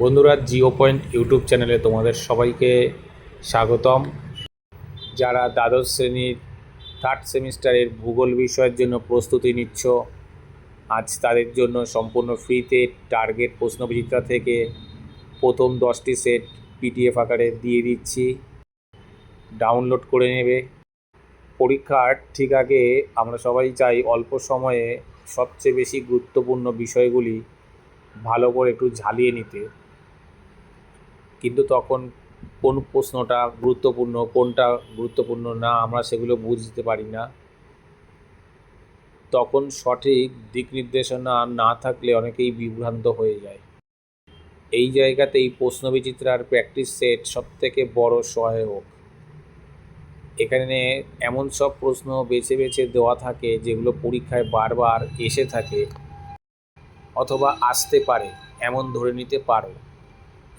বন্ধুরা Jio point YouTube চ্যানেলে তোমাদের সবাইকে স্বাগতম। যারা দ্বাদশ শ্রেণির থার্ড সেমিস্টারের ভূগোল বিষয়ের জন্য প্রস্তুতি নিচ্ছ, আজ তাদের জন্য সম্পূর্ণ ফ্রিতে টার্গেট প্রশ্নবিচিত্রা থেকে প্রথম দশটি সেট পিডিএফ আকারে দিয়ে দিচ্ছি। ডাউনলোড করে নেবে। পরীক্ষার ঠিক আগে আমরা সবাই চাই অল্প সময়ে সবচেয়ে বেশি গুরুত্বপূর্ণ বিষয়গুলি ভালো করে একটু ঝালিয়ে নিতে। কিন্তু তখন কোন প্রশ্নটা গুরুত্বপূর্ণ, কোনটা গুরুত্বপূর্ণ না, আমরা সেগুলো বুঝতে পারি না। তখন সঠিক দিক নির্দেশনা না থাকলে অনেকেই বিভ্রান্ত হয়ে যায়। এই জায়গাতে এই প্রশ্নবিচিত্রার প্র্যাকটিস সেট সবথেকে বড় সহায়ক। এখানে এমন সব প্রশ্ন বেছে বেছে দেওয়া থাকে যেগুলো পরীক্ষায় বারবার এসে থাকে অথবা আসতে পারে, এমন ধরে নিতে পারো।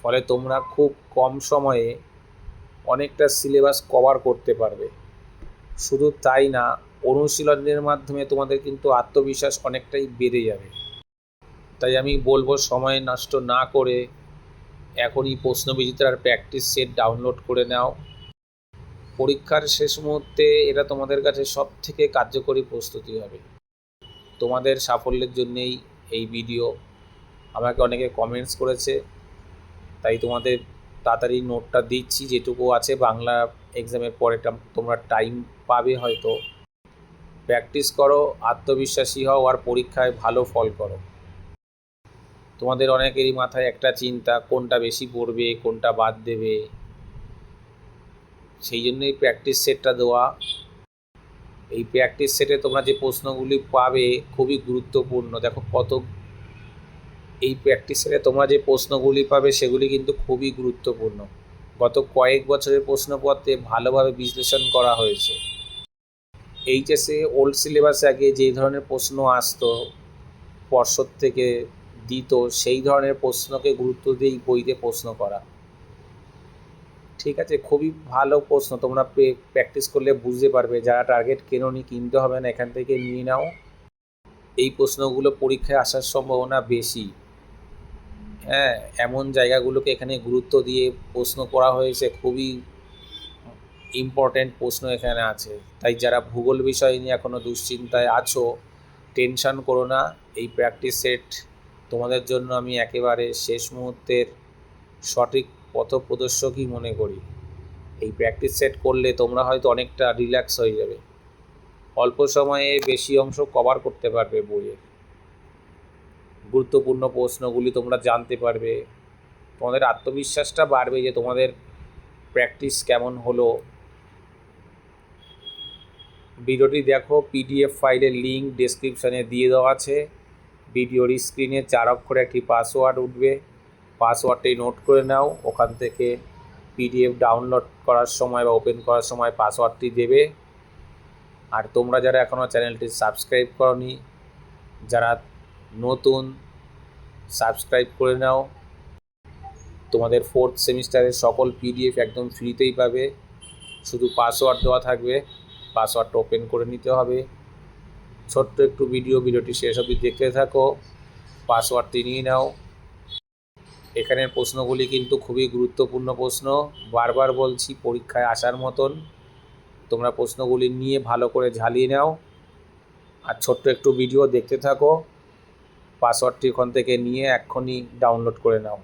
ফলে তোমরা খুব কম সময়ে অনেকটা সিলেবাস কভার করতে পারবে। শুধু তাই না অনুশীলনের মাধ্যমে তোমাদের কিন্তু আত্মবিশ্বাস অনেকটাই বেড়ে যাবে। তাই আমি বলব, সময় নষ্ট না করে এখনই প্রশ্নবিচিত্রার প্র্যাকটিস সেট ডাউনলোড করে নাও। পরীক্ষার শেষ মুহূর্তে এটা তোমাদের কাছে সব থেকে কার্যকরী প্রস্তুতি হবে। তোমাদের সাফল্যের জন্যেই এই ভিডিও আমাকে অনেকে কমেন্টস করেছে। তাই তোমাদের তাড়াতাড়ি নোটটা দিচ্ছি, যেটুকু আছে বাংলা এক্সামের পরেটা তোমরা টাইম পাবে হয়তো। প্র্যাকটিস করো, আত্মবিশ্বাসী হও আর পরীক্ষায় ভালো ফল করো। তোমাদের অনেকেরই মাথায় একটা চিন্তা, কোনটা বেশি পড়বে, কোনটা বাদ দেবে। সেই জন্যই প্র্যাকটিস সেটটা দেওয়া। এই প্র্যাকটিস সেটে তোমরা যে প্রশ্নগুলি পাবে খুবই গুরুত্বপূর্ণ। দেখো কত এই প্র্যাকটিস তোমরা যে প্রশ্নগুলি পাবে সেগুলি কিন্তু খুবই গুরুত্বপূর্ণ। গত কয়েক বছরের প্রশ্নপত্রে ভালোভাবে বিশ্লেষণ করা হয়েছে। এইচএসে ওল্ড সিলেবাসে আগে যেই ধরনের প্রশ্ন আসতো, পর্ষদ থেকে দিত, সেই ধরনের প্রশ্নকে গুরুত্ব দিয়েই বইতে প্রশ্ন করা। ঠিক আছে, খুবই ভালো প্রশ্ন, তোমরা প্র্যাকটিস করলে বুঝতে পারবে। যারা টার্গেট কেননি, কিনতে হবে না, এখান থেকে নিয়ে নাও। এই প্রশ্নগুলো পরীক্ষায় আসার সম্ভাবনা বেশি। হ্যাঁ এমন জায়গাগুলোকে এখানে গুরুত্ব দিয়ে প্রশ্ন করা হয়েছে, খুবই ইম্পর্ট্যান্ট প্রশ্ন এখানে আছে। তাই যারা ভূগোল বিষয় নিয়ে এখনও দুশ্চিন্তায় আছো টেনশন করো না, এই প্র্যাকটিস সেট তোমাদের জন্য আমি একেবারে শেষ মুহূর্তের সঠিক পথপ্রদর্শকই মনে করি। এই প্র্যাকটিস সেট করলে তোমরা হয়তো অনেকটা রিল্যাক্স হয়ে যাবে। অল্প সময়ে বেশি অংশ কভার করতে পারবে বইয়ে। গুরুত্বপূর্ণ প্রশ্নগুলি তোমরা জানতে পারবে। তোমাদের আত্মবিশ্বাসটা বাড়বে যে তোমাদের প্র্যাকটিস কেমন হলো। ভিডিওটি দেখো, পিডিএফ ফাইলের লিঙ্ক ডেসক্রিপশানে দিয়ে দেওয়া আছে। ভিডিওর স্ক্রিনে চার অক্ষরে, একটি পাসওয়ার্ড উঠবে। পাসওয়ার্ডটি নোট করে নাও। ওখান থেকে পিডিএফ ডাউনলোড করার সময় বা ওপেন করার সময় পাসওয়ার্ডটি দেবে। আর তোমরা যারা এখনও চ্যানেলটি সাবস্ক্রাইব করনি, যারা নতুন সাবস্ক্রাইব করে নাও। তোমাদের ফোর্থ সেমিস্টারের সকল পিডিএফ একদম ফ্রিতেই পাবে। শুধু পাসওয়ার্ড দেওয়া থাকবে পাসওয়ার্ডটা ওপেন করে নিতে হবে। ছোট্ট একটু ভিডিও ভিডিওটি শেষ অবধি দেখতে থাকো পাসওয়ার্ডটি নিয়ে নাও। এখানের প্রশ্নগুলি কিন্তু খুবই গুরুত্বপূর্ণ প্রশ্ন। বারবার বলছি, পরীক্ষায় আসার মতন। তোমরা প্রশ্নগুলি নিয়ে ভালো করে ঝালিয়ে নাও। আর ছোট্ট একটু ভিডিও দেখতে থাকো। পাসওয়ার্ডটি ওখান থেকে নিয়ে এক্ষুনি ডাউনলোড করে নাও।